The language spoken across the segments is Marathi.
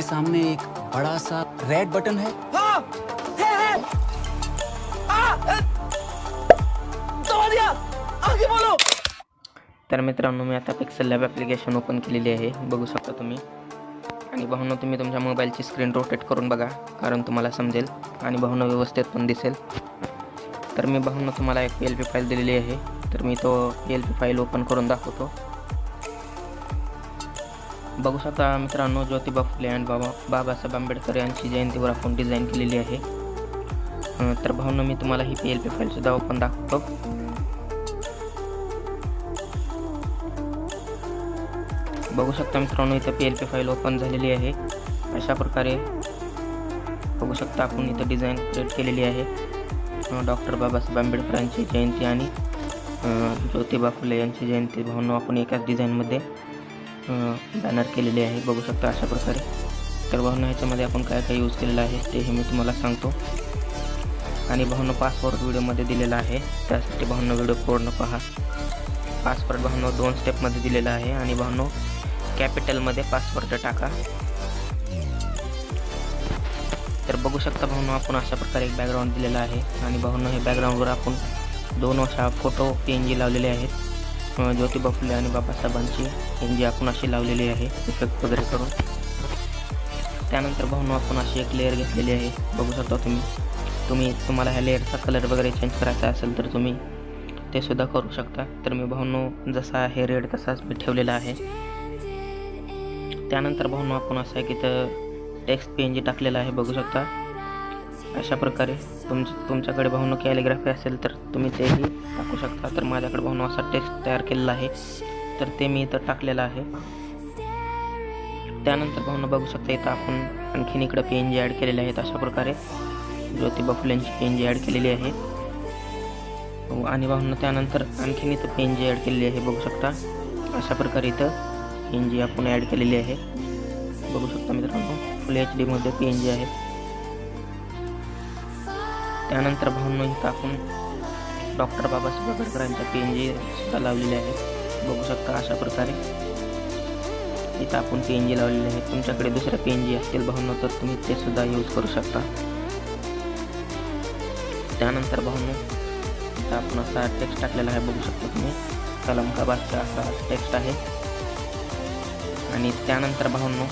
सामने एक बड़ा सा रेड बटन है। हाँ है है। आ, अ, दबा दिया। आगे बोलो। तर मित्रांनो मी आता पिक्सल लॅब ॲप्लिकेशन ओपन केलेली आहे. बघू शकता तुम्ही. आणि भाऊनं तुम्ही तुमच्या मोबाईलची स्क्रीन रोटेट करून बघा कारण तुम्हाला समजेल. आणि भाऊनं व्यवस्थित पण दिसेल. तर मी भाऊनं तुम्हाला एक पी एल पी फाईल दिलेली आहे. तर मी तो P L P file open करून दाखवतो. बघू शकता मित्रांनो ज्योतिबा फुले आणि बाबा बाबासाहेब आंबेडकर यांची जयंतीवर आपण डिझाईन केलेली आहे. तर भाऊनं मी तुम्हाला ही पी एल पी फाईलसुद्धा ओपन दाखवतो. बघू शकता मित्रांनो इथं P L P file open झालेली आहे. अशा प्रकारे बघू शकता आपण इथं डिझाईन क्रिएट केलेली आहे. डॉक्टर बाबासाहेब आंबेडकर यांची जयंती आणि ज्योतिबा फुले यांची जयंती. भावून आपण एकाच डिझाईनमध्ये बॅनर केलेले आहे बघू शकता अशा प्रकारे. तर भावना ह्याच्यामध्ये आपण काय काय यूज केलेलं आहे तेही मी तुम्हाला सांगतो. आणि भावनं पासवर्ड व्हिडिओमध्ये दिलेला आहे त्यासाठी भावनं व्हिडिओ पूर्ण पहा. पासवर्ड भावनो दोन स्टेपमध्ये दिलेला आहे आणि भावनो कॅपिटलमध्ये पासवर्ड टाका. तर बघू शकता भावनो आपण अशा प्रकारे एक बॅकग्राऊंड दिलेला आहे. आणि भावनं हे बॅकग्राऊंडवर आपण दोन अशा फोटो पी एन जी लावलेले आहेत. ज्योतिबा फुले आणि बाबासाहेबांची एन जी आपण अशी लावलेली आहे इफेक्ट वगैरे करून. त्यानंतर भावनो आपण अशी एक लेअर घेतलेली आहे. बघू शकता तुम्ही. तुम्ही तुम्हाला ह्या लेअरचा कलर वगैरे चेंज करायचा असेल तर तुम्ही ते सुद्धा करू शकता. तर मी भावनो जसा आहे रेड तसाच मी ठेवलेला आहे. त्यानंतर भाऊनो आपण असं आहे की तर टेक्स्ट पी एन जी टाकलेला आहे बघू शकता. अशा प्रकारे तुम तुमच्याकडे भावनो कॅलिग्राफी असेल तर तुम्ही तेही टाकू शकता. तर माझ्याकडे भावनो असा टेक्स्ट तयार केलेला आहे. तर ते मी इथं टाकलेलं आहे. त्यानंतर भावनो बघू शकता इथं आपण आणखीन इकडं पी एन जी ॲड केलेले आहेत. अशा प्रकारे ज्योतिबा फुलेंची पी एन जी ॲड केलेली आहे. हो, आणि भावना त्यानंतर आणखीन इथं पेन जी ॲड केलेली आहे. बघू शकता. अशा प्रकारे इथं पेन जी आपण ॲड केलेली आहे. बघू शकता मित्रांनो फुल एच डीमध्ये एन जी आहे. त्यानंतर भावना इथं आपण डॉक्टर बाबासाहेब आंबेडकरांच्या पेंजी सुद्धा लावलेली आहे. बघू शकता अशा प्रकारे. इथं आपण पेंजी जी लावलेली आहे. तुमच्याकडे दुसऱ्या पेंजी असतील भावना तर तुम्ही ते सुद्धा यूज करू शकता. त्यानंतर भावना इथं आपण असा टेक्स्ट टाकलेला आहे. बघू शकता तुम्ही. कलमकाबादचा असा टेक्स्ट आहे. आणि त्यानंतर भावनो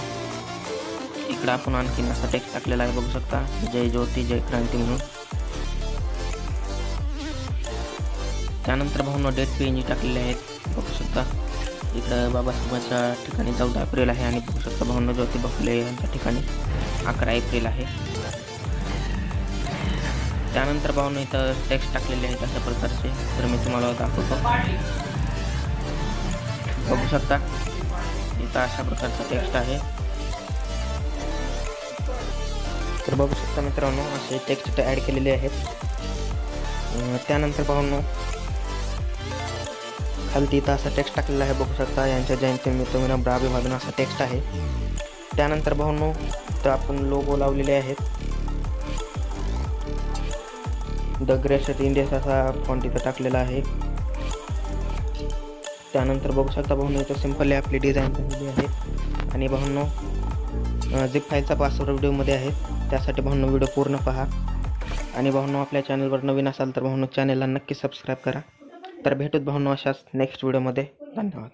इकडं आपण आणखीन असा टेक्स्ट टाकलेला आहे. बघू शकता. जय ज्योती जय क्रांती म्हणून. त्यानंतर भावनो डेट पी टाकलेले आहेत. बघू शकता. इकडं बाबासाहेबांच्या ठिकाणी चौदा एप्रिल आहे आणि बघू शकता भावनो ज्योतिबा फुले यांच्या ठिकाणी अकरा एप्रिल आहे. त्यानंतर भावनं इथं टेक्स्ट टाकलेले आहेत अशा प्रकारचे. तर मी तुम्हाला दाखवतो. बघू शकता. इथं अशा प्रकारचा टेक्स्ट आहे. तर बघू शकता मित्रांनो असे टेक्स्ट ॲड केलेले आहेत. त्यानंतर पाहून खालती इथं असा टेक्स्ट टाकलेला आहे बघू शकता. यांच्या जयंतीनिमित्त विनम्र अभिवादन असा टेक्स्ट आहे. त्यानंतर भाऊनो तर आपण लोगो लावलेले आहेत. द ग्रेसेट इंडिया असा फॉन्ट इथं टाकलेला आहे. त्यानंतर बघू शकता भाऊनो इथं सिंपल आपली डिझाईन झालेली आहे. आणि भाऊनो झिप फाईलचा पासवर्ड व्हिडिओमध्ये आहे. त्यासाठी भाऊनो व्हिडिओ पूर्ण पहा. आणि भाऊनो आपल्या चॅनलवर नवीन असाल तर भाऊनो चॅनलला नक्की सबस्क्राईब करा. तर भेटूत भाऊनो अशाच नेक्स्ट व्हिडिओमध्ये धन्यवाद.